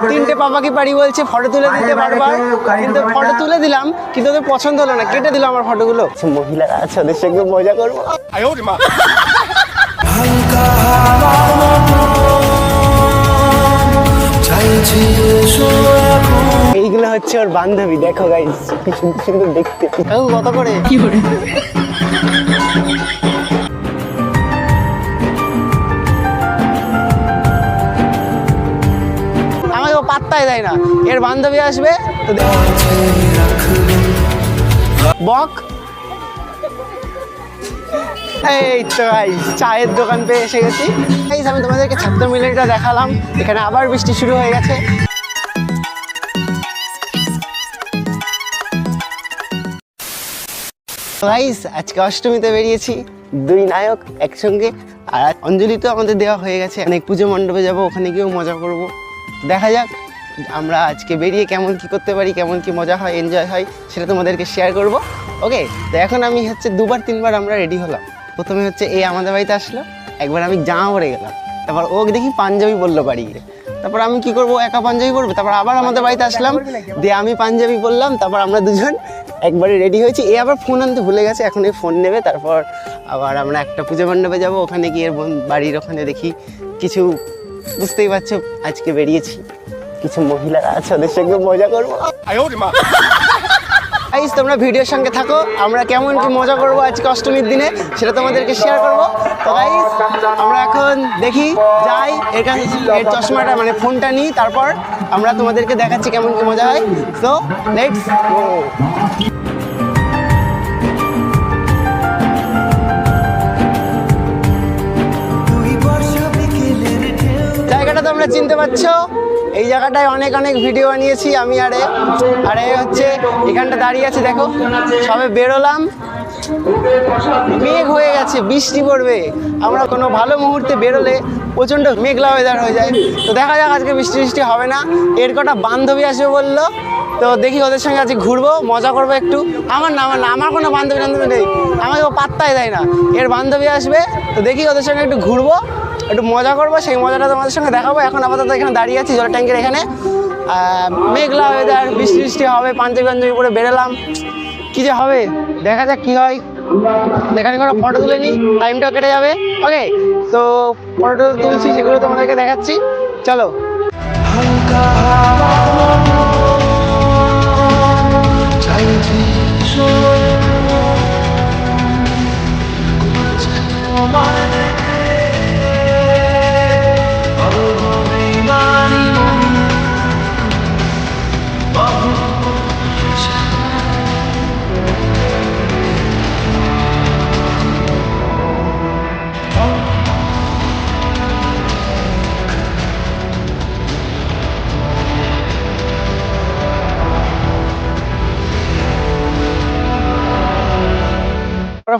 তিনটে পাপাকি বাড়ি বলছে ফটো তুলে দিতে বারবার কিন্তু ফটো তুলে দিলাম কিন্তু ওদের পছন্দ হলো না। কেটে দিল আমার ফটোগুলো মহিলারা আছে ওদের সঙ্গে মজা করব। এইগুলো হচ্ছে ওর বান্ধবী দেখো গাইস কি সুন্দর সুন্দর দেখতে কত করে? কি করে? পাত্তাই দেয় না। এর বান্ধবী আসবে, তো বক। এই তো গাইস চায়ের দোকান পেয়ে এসে গেছি। গাইস আমি তোমাদেরকে ছাত্র মিলনটা দেখালাম, এখানে আবার বৃষ্টি শুরু হয়ে গেছে। আজকে অষ্টমীতে বেরিয়েছি, দুই নায়ক একসঙ্গে। আর অঞ্জলি তো আমাদের দেওয়া হয়ে গেছে, অনেক পুজো মণ্ডপে যাব, ওখানে গিয়েও মজা করব। দেখা যাক আমরা আজকে বেরিয়ে কেমন কি করতে পারি, কেমন কি মজা হয় এনজয় হয়, সেটা তোমাদেরকে শেয়ার করব। ওকে তো এখন আমি হচ্ছে দুবার, তিনবার আমরা রেডি হলাম। প্রথমে হচ্ছে এ আমাদের বাড়িতে আসলো, একবার আমি জামা পরে গেলাম। তারপর ও দেখি পাঞ্জাবি বলল বাড়ি গিয়ে। তারপর আমি কি করব একা পাঞ্জাবি পরবো? তারপর আবার আমাদের বাড়িতে আসলাম, দিয়ে আমি পাঞ্জাবি বললাম তারপর আমরা দুজন একবারে রেডি হয়েছি। এ আবার ফোন আনতে ভুলে গেছে, এখন এই ফোন নেবে, তারপর আবার আমরা একটা পুজো মণ্ডপে যাব। ওখানে গিয়ে বাড়ির ওখানে দেখি কিছু, বুঝতেই পারছ, আজকে বেরিয়েছি। কিছু মহিলারা আছে ওদের সঙ্গে মজা করব। গাইস তোমরা ভিডিওর সঙ্গে থাকো আমরা কেমন কি মজা করব আজকে অষ্টমীর দিনে সেটা তোমাদেরকে শেয়ার করব। তো গাইস আমরা এখন দেখি যাই এর কাছে এর চশমাটা মানে ফোনটা নিই তারপর আমরা তোমাদেরকে দেখাচ্ছি কেমন কি মজা হয়। সো লেটস গো জায়গাটা তোমরা চিনতে পারছ? এই জায়গাটায় অনেক অনেক ভিডিও বানিয়েছি আমি আরে আরে হচ্ছে এখানটা দাঁড়িয়ে আছে, দেখো। সবে বেরোলাম। মেঘ হয়ে গেছে, বৃষ্টি পড়বে। আমরা কোনো ভালো মুহূর্তে বেরোলে প্রচণ্ড মেঘলা ওয়েদার হয়ে যায়। তো দেখা যাক আজকে বৃষ্টি বৃষ্টি হবে না। এর কটা বান্ধবী আসবে বলল। তো দেখি ওদের সঙ্গে আজকে ঘুরবো, মজা করব একটু। আমার না আমার না, আমার কোনো বান্ধবী বান্ধবী নেই। আমাকে ও পাত্তাই দেয় না। এর বান্ধবী আসবে, তো দেখি ওদের সঙ্গে একটু ঘুরবো। একটু মজা করব, সেই মজাটা তোমাদের সঙ্গে দেখাবো। এখন আপাতত এখানে দাঁড়িয়ে আছি জল ট্যাঙ্কের এখানে। মেঘলা ওয়েদার বৃষ্টি বৃষ্টি হবে পাঞ্জাবি পাঞ্জাবি পরে বেরোলাম। কী যে হবে? দেখা যাক কী হয়। এখানে কোনো ফটো তুলে নিই টাইমটাও কেটে যাবে। ওকে তো ফটো তুলছি, সেগুলো তোমাদেরকে দেখাচ্ছি। চলো। আমরা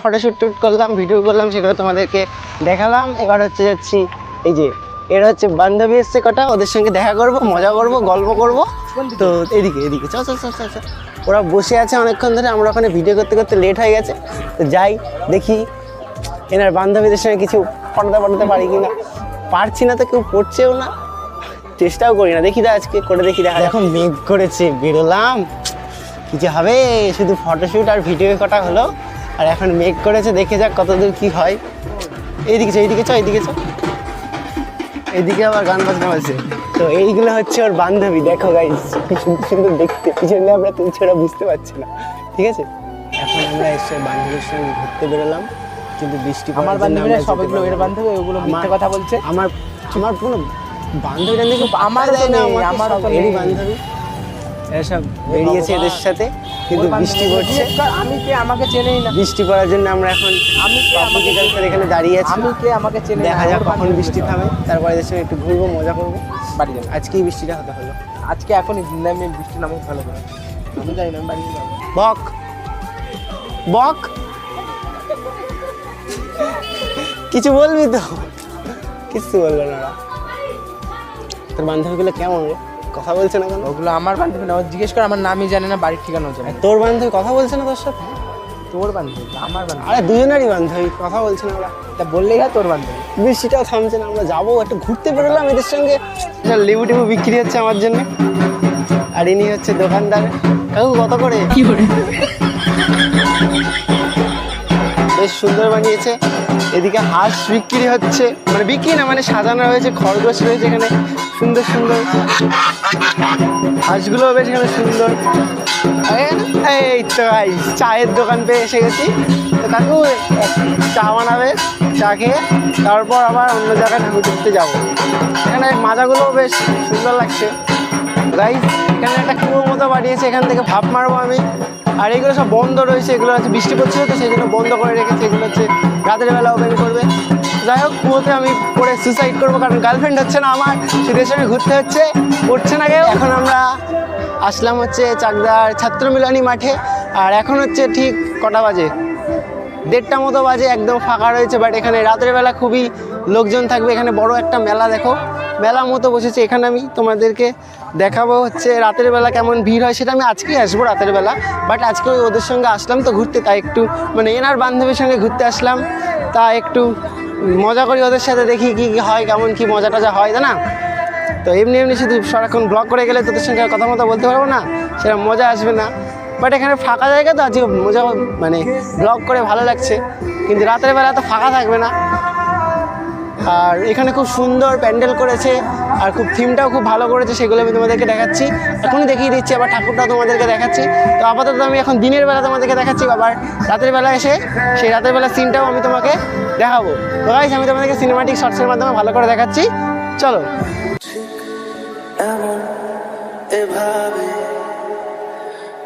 ফটোশ্যুট টুট করলাম ভিডিও করলাম সেগুলো তোমাদেরকে দেখালাম। এবার হচ্ছে যাচ্ছি এই যে এরা হচ্ছে বান্ধবী এসছে কটা ওদের সঙ্গে দেখা করব মজা করব গল্প করব। তো এদিকে এদিকে চল চল চল চল চল। ওরা বসে আছে অনেকক্ষণ ধরে আমরা ওখানে ভিডিও করতে করতে লেট হয়ে গেছে। তো যাই দেখি এনার বান্ধবীদের সঙ্গে কিছু পটাতে পটাতে পারি কি না পারছি না তো কেউ পড়ছেও না। চেষ্টাও করি না দেখি দা আজকে করে দেখি দেখা এখন মেঘ করেছে বেরোলাম। কি যে হবে শুধু ফটোশ্যুট আর ভিডিও কটা হলো। আর এখন মেক করেছে দেখে যাক কতদূর কি হয়। এইদিকে চ এইদিকে চ এইদিকে চ এইদিকে আবার গান বাজনা আছে তো এইগুলো হচ্ছে ওর বান্ধবী দেখো গাইস কি সুন্দর সুন্দর দেখতে। পিছনে আমরা তুলছি ওরা বুঝতে পারছি না। ঠিক আছে? এখন আমরা এসে বান্ধবীর সঙ্গে ঘুরতে বেরোলাম। কিন্তু বৃষ্টি আমার বান্ধবীরা আমরা সবগুলো এর বান্ধবী ওগুলো মিথ্যে আমার- কথা বলছে। আমার আমার কোনো বান্ধবী টান্ধবী আমার আমারও এরই বান্ধবী। এরা সব বেরিয়েছে এদের সাথে। কিন্তু বৃষ্টি পড়ছে। আমি কে আমাকে চেনেই না। বৃষ্টি পড়ার জন্য আমরা এখন আমি কে আমাকে এখানে দাঁড়িয়ে আছি। আমি কে আমাকে চেনে দেখা যাক কখন বৃষ্টি থামে। তারপরে সঙ্গে একটু ঘুরবো মজা করব। বাড়ি যাব আজকেই বৃষ্টিটা হতে হলো। আজকে এখনই নামে বৃষ্টি নামে ভালো করে। আমি জানি না বাড়ি যাব। বক। বক। কিছু বলবি তো? কিছু বলল না। তোর বান্ধবীগুলো কেমন রে? কথা বলছে না কেন? ওগুলো আমার বান্ধবী না ও জিজ্ঞেস করে আমার নামই জানে না বাড়ির ঠিকানাও জানে তোর বান্ধবী কথা বলছে না তোর সাথে? তোর বান্ধবী আমার বান্ধবী। আরে দুজনেরই বান্ধবী কথা বলছে না ওরা। তা বললেই হয় তোর বান্ধবী। বৃষ্টিটাও থামছে না আমরা যাব একটু ঘুরতে বেরোলাম এদের সঙ্গে। লেবু টেবু বিক্রি হচ্ছে আমার জন্য। আর ইনি হচ্ছে দোকানদার। কাকু কত করে? বেশ সুন্দর বানিয়েছে। এদিকে হাঁস বিক্রি হচ্ছে। মানে বিক্রি না মানে সাজানো হয়েছে, খরগোশ রয়েছে এখানে। সুন্দর সুন্দর। হাঁসগুলো বেশ এখানে সুন্দর। এই- তো চায়ের দোকান পেয়ে এসে গেছি। তো কাকু, চা বানাবে, চা খেয়ে, তারপর আবার অন্য জায়গায় ঠাকুর দেখতে যাব। এখানে মাজাগুলো বেশ সুন্দর লাগছে। গাইজ এখানে একটা কুয়োর মতো বানিয়েছে, এখান থেকে ভাপ মারবো আমি। আর এগুলো সব বন্ধ রয়েছে, এগুলো হচ্ছে বৃষ্টি পড়ছিল তো সেই জন্য বন্ধ করে রেখেছে, এগুলো হচ্ছে রাতের বেলা ওপেন করবে। যাই হোক কুয়োতে আমি পরে সুসাইড করব, কারণ গার্লফ্রেন্ড হচ্ছে না আমার শীতের সঙ্গে ঘুরতে হচ্ছে, পড়ছে না কেউ। এখন আমরা আসলাম হচ্ছে চাকদার ছাত্র মিলনী মাঠে, আর এখন হচ্ছে ঠিক কটা বাজে? দেড়টা মতো বাজে, একদম ফাঁকা রয়েছে বাট এখানে রাতের বেলা খুবই লোকজন থাকবে, এখানে বড় একটা মেলা দেখো। মেলা মতো বসেছে, এখানে আমি তোমাদেরকে দেখাবো হচ্ছে রাতের বেলা কেমন ভিড় হয়, সেটা আমি আজকেই আসব রাতের বেলা। বাট আজকে ওদের সঙ্গে আসলাম তো ঘুরতে, তাই একটু মানে এনার বান্ধবীর সঙ্গে ঘুরতে আসলাম। তা একটু মজা করি ওদের সাথে, দেখি কি কী হয়, কেমন কি মজা টজা হয় না? তো এমনি এমনি শুধু সারাক্ষণ ব্লগ করে গেলে তোদের সঙ্গে কথা মতো বলতে পারব না, সেরকম মজা আসবে না। বাট এখানে ফাঁকা জায়গা তো, আজকে মজা মানে ব্লগ করে ভালো লাগছে। কিন্তু রাতের বেলা তো ফাঁকা থাকবে না। আর এখানে খুব সুন্দর প্যান্ডেল করেছে, আর খুব থিমটাও খুব ভালো করেছে, সেগুলো আমি তোমাদেরকে দেখাচ্ছি। এখনই দেখিয়ে দিচ্ছি, আবার ঠাকুরটাও তোমাদেরকে দেখাচ্ছি। তো আপাতত আমি এখন দিনের বেলা তোমাদেরকে দেখাচ্ছি, আবার রাতের বেলা এসে সেই রাতের বেলা সিনটাও আমি তোমাকে দেখাবো। তো গাইস আমি তোমাদেরকে সিনেমাটিক শর্টসের মাধ্যমে ভালো করে দেখাচ্ছি। চলো। এভাবে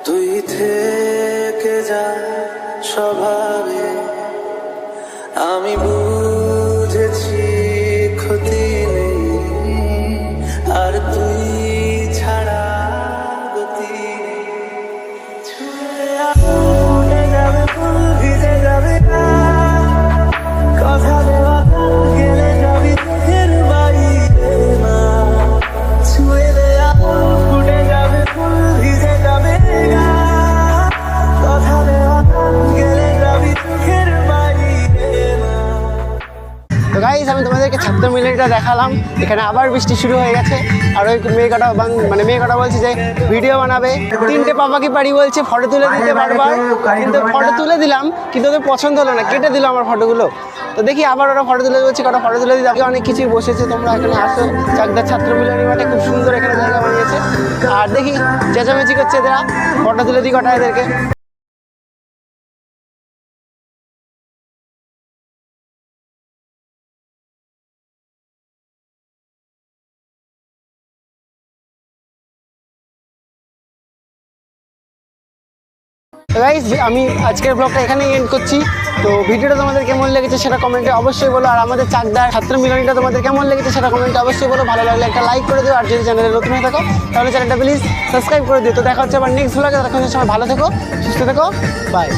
তুই থেকে যা স্বভাবে আমি তো গাইস আমি তোমাদেরকে ছাত্র মিলনটা দেখালাম। এখানে আবার বৃষ্টি শুরু হয়ে গেছে। আর ওই মেয়ে কটা মানে মেয়ে কটা বলছে যে ভিডিও বানাবে। তিনটে পাপাকি পাড়ি বলছে ফটো তুলে দিতে পারবা কিন্তু ফটো তুলে দিলাম, কিন্তু ওদের পছন্দ হলো না। কেটে দিল আমার ফটোগুলো তো দেখি আবার ওরা ফটো তুলে বলছে কটা ফটো তুলে দিতে অনেক কিছুই বসেছে, তোমরা এখানে আসো। চাকদার ছাত্র মিলনী মাঠে খুব সুন্দর এখানে জায়গা বানিয়েছে। আর দেখি চেঁচামেচি করছে এরা ফটো তুলে দিই কটা এদেরকে। গাইজ আমি আজকের ব্লগটা এখানেই এন্ড করছি। তো ভিডিওটা তোমাদের কেমন লেগেছে সেটা কমেন্টে অবশ্যই বলো। আর আমাদের চাকদার ছাত্র মিলনীটা তোমাদের কেমন লেগেছে সেটা কমেন্টে অবশ্যই বলো। ভালো লাগলে একটা লাইক করে দিও। আর যদি চ্যানেলে নতুন হয়ে থাকো, তাহলে চ্যানেলটা প্লিজ সাবস্ক্রাইব করে দিও। তো দেখা হচ্ছে আবার নেক্সট ব্লগে তখন সময় ভালো থেকো, সুস্থ থেকো। বাই